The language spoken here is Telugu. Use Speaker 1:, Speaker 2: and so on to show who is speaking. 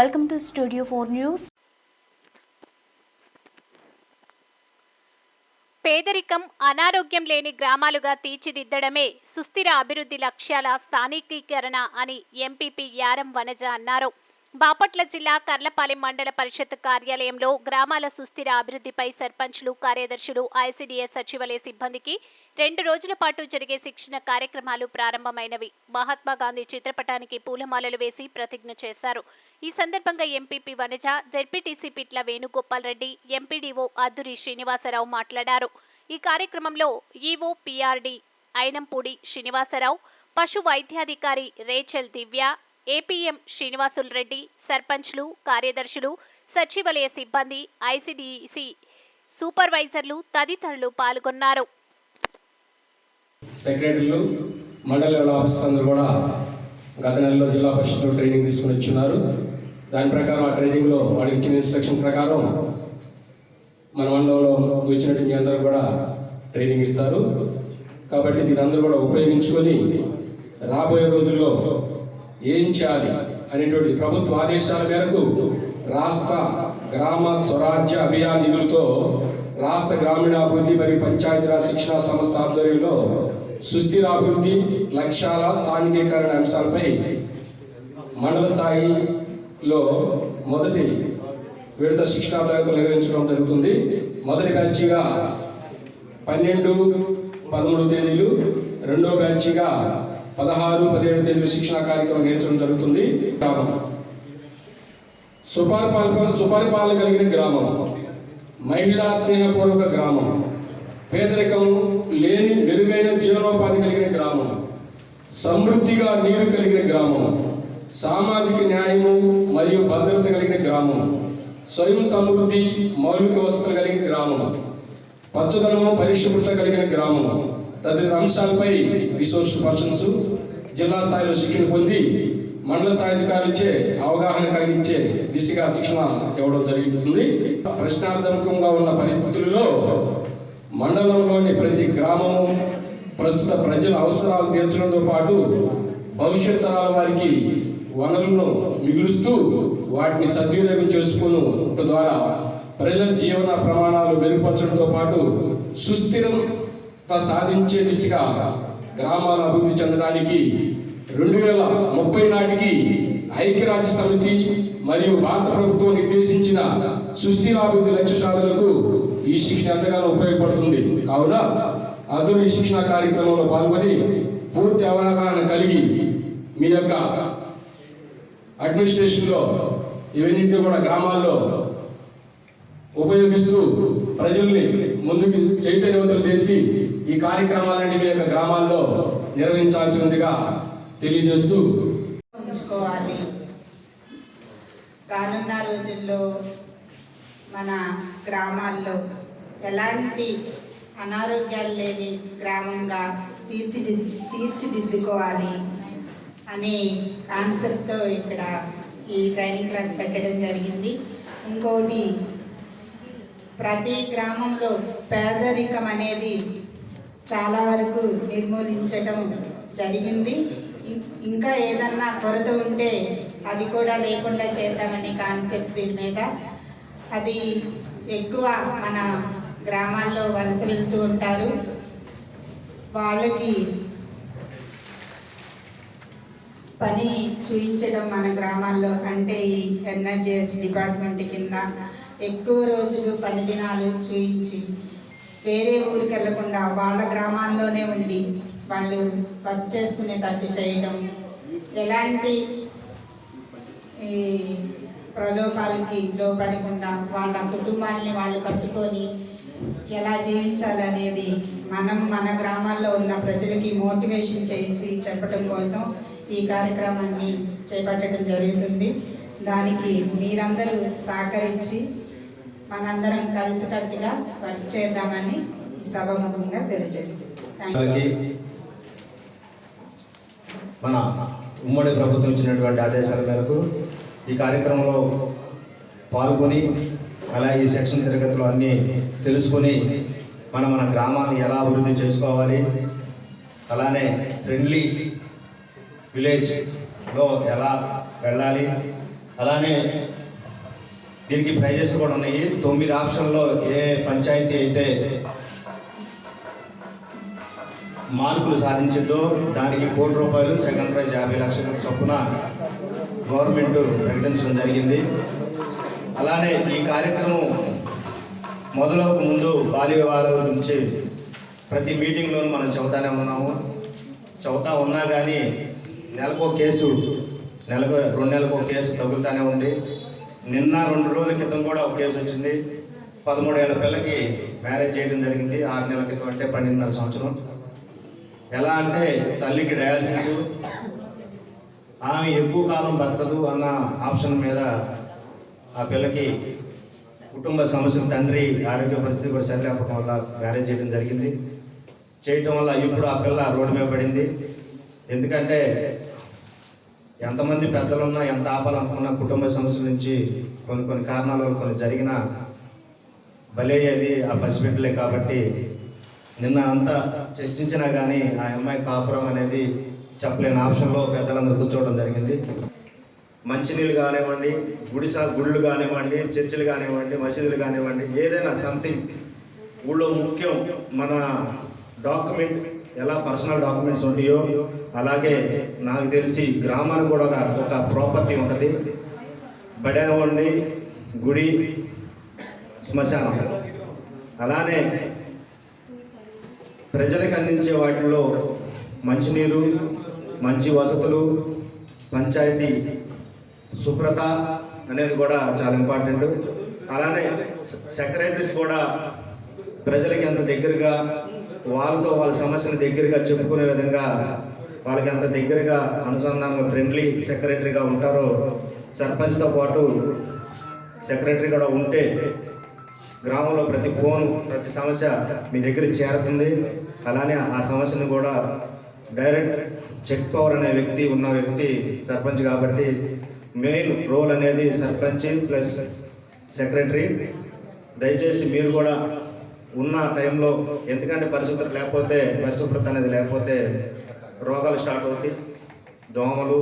Speaker 1: Welcome to studio four news
Speaker 2: పేదరికం అనారోగ్యం లేని గ్రామాలుగా తీర్చిదిద్దడమే సుస్థిర అభివృద్ధి లక్ష్యాల స్థానికీకరణ అని ఎంపీపీ యారం వనజ అన్నారు. బాపట్ల జిల్లా కర్లపాలెం మండల పరిషత్ కార్యాలయంలో గ్రామాల సుస్థిర అభివృద్ధిపై సర్పంచ్లు కార్యదర్శులు ఐసీడీఎస్ సచివాలయ సిబ్బందికి రెండు రోజుల పాటు జరిగే శిక్షణ కార్యక్రమాలు ప్రారంభమైనవి. మహాత్మా గాంధీ చిత్రపటానికి పూలమాలలు వేసి ప్రతిజ్ఞ చేశారు. ఈ సందర్భంగా MPP Vanaja ZPTC Pitla Venugopal Reddy MPDO Adduri Srinivasarao మాట్లాడారు. ఈ కార్యక్రమంలో ఈవో పీఆర్డీ ఐనంపూడి శ్రీనివాసరావు పశు వైద్యాధికారి రేచల్ దివ్య ఏపీఎం శ్రీనివాసులు రెడ్డి సర్పంచ్లు కార్యదర్శులు సచివాలయ సిబ్బంది ఐసీడీసీ సూపర్వైజర్లు తదితరులు పాల్గొన్నారు.
Speaker 3: సెక్రటరీలు మండల లెవెల్ ఆఫీసర్స్ అందరూ కూడా గత నెలలో జిల్లా పరిషత్లో ట్రైనింగ్ తీసుకుని వచ్చున్నారు. దాని ప్రకారం ఆ ట్రైనింగ్లో వాళ్ళకి ఇచ్చిన ఇన్స్ట్రక్షన్ ప్రకారం మన మండలంలో వచ్చినటువంటి అందరూ కూడా ట్రైనింగ్ ఇస్తారు. కాబట్టి దీని అందరూ కూడా ఉపయోగించుకొని రాబోయే రోజుల్లో ఏం చేయాలి అనేటువంటి ప్రభుత్వ ఆదేశాల మేరకు రాష్ట్ర గ్రామ స్వరాజ్య అభియాన్ నిధులతో రాష్ట్ర గ్రామీణాభివృద్ధి మరియు పంచాయతీరాజ్ శిక్షణ సంస్థ ఆధ్వర్యంలో సుస్థిర అభివృద్ధి లక్ష్యాల స్థానికీకరణ అంశాలపై మండల స్థాయిలో మొదటి విడత శిక్షణా తరగతులు నిర్వహించడం జరుగుతుంది. మొదటి బ్యాచ్గా పన్నెండు పదమూడు తేదీలు రెండో బ్యాచ్గా పదహారు పదిహేడు తేదీలు శిక్షణ కార్యక్రమం నేర్చడం జరుగుతుంది. గ్రామం. సుపరిపాలన సుపరిపాలన కలిగిన గ్రామం. మహిళా స్నేహపూర్వక గ్రామం. పేదరికం లేని మెరుగైన జీవనోపాధి కలిగిన గ్రామం. సమృద్ధిగా నీరు కలిగిన గ్రామం. సామాజిక న్యాయము మరియు భద్రత కలిగిన గ్రామం. స్వయం సమృద్ధి మౌలిక వసతులు కలిగిన గ్రామం. పచ్చదనము పరిశుభ్రత కలిగిన గ్రామం. తదితర అంశాలపై రిసోర్స్ పర్సన్స్ జిల్లా స్థాయిలో శిక్షణ పొంది మండల స్థాయి అధికారులచే అవగాహన కలిగించే దిశగా శిక్షణ ఇవ్వడం జరుగుతుంది ప్రశ్నార్థకంగా ఉన్న పరిస్థితులలో మండలంలోని ప్రతి గ్రామము ప్రస్తుత ప్రజల అవసరాలు తీర్చడంతో పాటు భవిష్యత్ తరాల వారికి వనరులను మిగులుస్తూ వాటిని సద్వినియోగం చేసుకుని ద్వారా ప్రజల జీవన ప్రమాణాలు మెరుగుపరచడంతో పాటు సుస్థిరం సాధించే దిశగా గ్రామాల అభివృద్ధి చెందడానికి రెండు వేల ముప్పై నాటికి ఐక్యరాజ్య సమితి మరియు భారత ప్రభుత్వం నిర్దేశించిన సుస్థిరాభివృద్ధి లక్ష్య సాధనకు ఈ శిక్షణ ఎంతగానో ఉపయోగపడుతుంది. కావున అందరూ ఈ శిక్షణ కార్యక్రమంలో పాల్గొని పూర్తి అవగాహన కలిగి మీ యొక్క అడ్మినిస్ట్రేషన్లో ఇవన్నింటినీ కూడా గ్రామాల్లో ఉపయోగిస్తూ ప్రజల్ని ముందుకు చైతన్యవంతులు చేసి ఈ కార్యక్రమాలన్నీ మీ యొక్క గ్రామాల్లో నిర్వహించాల్సి ఉందిగా తెలియజేస్తూ
Speaker 4: ఉంచుకోవాలి. రానున్న రోజుల్లో మన గ్రామాల్లో ఎలాంటి అనారోగ్యాలు లేని గ్రామంగా తీర్చిది తీర్చిదిద్దుకోవాలి అనే కాన్సెప్ట్తో ఇక్కడ ఈ ట్రైనింగ్ క్లాస్ పెట్టడం జరిగింది. ఇంకోటి ప్రతి గ్రామంలో పేదరికం అనేది చాలా వరకు నిర్మూలించడం జరిగింది. ఇంకా ఏదన్నా కొరత ఉంటే అది కూడా లేకుండా చేద్దామనే కాన్సెప్ట్ దీని మీద. అది ఎక్కువ మన గ్రామాల్లో వలస వెళ్తూ ఉంటారు. వాళ్ళకి పని చూయించడం మన గ్రామాల్లో అంటే ఈ ఎన్ఆర్జిఎస్ డిపార్ట్మెంట్ కింద ఎక్కువ రోజులు పని దినాలు చూయించి వేరే ఊరికి వెళ్ళకుండా వాళ్ళ గ్రామాల్లోనే ఉండి వాళ్ళు వర్క్ చేసుకునే తట్టు చేయడం ఎలాంటి ఈ ప్రలోభాలకి లోపడకుండా వాళ్ళ కుటుంబాలని వాళ్ళు కట్టుకొని ఎలా జీవించాలనేది మనం మన గ్రామాల్లో ఉన్న ప్రజలకి మోటివేషన్ చేసి చెప్పడం కోసం ఈ కార్యక్రమాన్ని చేపట్టడం జరుగుతుంది. దానికి మీరందరూ సహకరించి మనందరం కలిసికట్టుగా వర్క్ చేద్దామని ఈ సభముఖంగా తెలియజేయండి.
Speaker 5: మన ఉమ్మడి ప్రభుత్వం ఇచ్చినటువంటి ఆదేశాల మేరకు ఈ కార్యక్రమంలో పాల్గొని అలా ఈ సెక్షన్ తరగతులు అన్నీ తెలుసుకొని మనం మన గ్రామాన్ని ఎలా అభివృద్ధి చేసుకోవాలి అలానే ఫ్రెండ్లీ విలేజ్లో ఎలా వెళ్ళాలి అలానే దీనికి ప్రైజెస్ కూడా ఉన్నాయి. తొమ్మిది ఆప్షన్లో ఏ పంచాయతీ అయితే మార్కులు సాధించిందో దానికి కోటి రూపాయలు సెకండ్ ప్రైజ్ యాభై లక్షల చొప్పున గవర్నమెంట్ ప్రకటించడం జరిగింది. అలానే ఈ కార్యక్రమం మొదలవక ముందు బాల్య వివాహాల గురించి ప్రతి మీటింగ్లో మనం చదువుతానే ఉన్నాము. చదువుతా ఉన్నా కానీ నెలకో కేసు నెలకు రెండు నెలలకు కేసు తగులుతానే ఉంది. నిన్న రెండు రోజుల క్రితం కూడా ఒక కేసు వచ్చింది. పదమూడేళ్ళ పిల్లకి మ్యారేజ్ చేయడం జరిగింది. ఆరు నెలల క్రితం అంటే పన్నెండున్నర సంవత్సరం. ఎలా అంటే తల్లికి డయాలసిస్. ఆమె ఎక్కువ కాలం బతకదు అన్న ఆప్షన్ మీద ఆ పిల్లకి కుటుంబ సమస్యలు తండ్రి ఆరోగ్య పరిస్థితి కూడా సరిలేకపోవడం వల్ల మ్యారేజ్ చేయడం జరిగింది. చేయటం వల్ల ఇప్పుడు ఆ పిల్ల రోడ్డు మీద పడింది. ఎందుకంటే ఎంతమంది పెద్దలున్నా ఎంత ఆపాలనుకున్నా కుటుంబ సమస్యల నుంచి కొన్ని కొన్ని కారణాల వల్ల కొన్ని జరిగిన బలయ్యేది ఆ పసిబిడ్డలే కాబట్టి నిన్న అంతా చర్చించినా కానీ ఆ అమ్మాయి కాపురం అనేది చెప్పలేని ఆప్షన్లో పెద్దలందరూ కూర్చోవడం జరిగింది. మంచినీళ్ళు కానివ్వండి గుడిసా గుళ్ళు కానివ్వండి చర్చిలు కానివ్వండి మసీదులు కానివ్వండి ఏదైనా సంథింగ్ ఊళ్ళో ముఖ్యం మన డాక్యుమెంట్ ఎలా పర్సనల్ డాక్యుమెంట్స్ ఉంటాయో అలాగే నాకు తెలిసి గ్రామానికి కూడా ఒక- ప్రాపర్టీ ఉంటుంది. బడేనవండి గుడి శ్మశానం. అలానే ప్రజలకు అందించే వాటిల్లో మంచినీరు మంచి వసతులు పంచాయతీ శుభ్రత అనేది కూడా చాలా ఇంపార్టెంట్ అలానే సెక్రటరీస్ కూడా ప్రజలకి ఎంత దగ్గరగా వాళ్ళతో వాళ్ళ సమస్యను దగ్గరగా చెప్పుకునే విధంగా వాళ్ళకి అంత దగ్గరగా అనుసంధానంగా ఫ్రెండ్లీ సెక్రటరీగా ఉంటారో సర్పంచ్తో పాటు సెక్రటరీ కూడా ఉంటే గ్రామంలో ప్రతి ఫోన్ ప్రతి సమస్య మీ దగ్గర చేరుతుంది. అలానే ఆ సమస్యను కూడా డైరెక్ట్ చెక్ పవర్ అనే వ్యక్తి ఉన్న వ్యక్తి సర్పంచ్ కాబట్టి మెయిన్ రోల్ అనేది సర్పంచ్ ప్లస్ సెక్రటరీ దయచేసి మీరు కూడా ఉన్న టైంలో ఎందుకంటే పరిశుభ్రత లేకపోతే పరిశుభ్రత అనేది లేకపోతే రోగాలు స్టార్ట్ అవుతాయి. దోమలు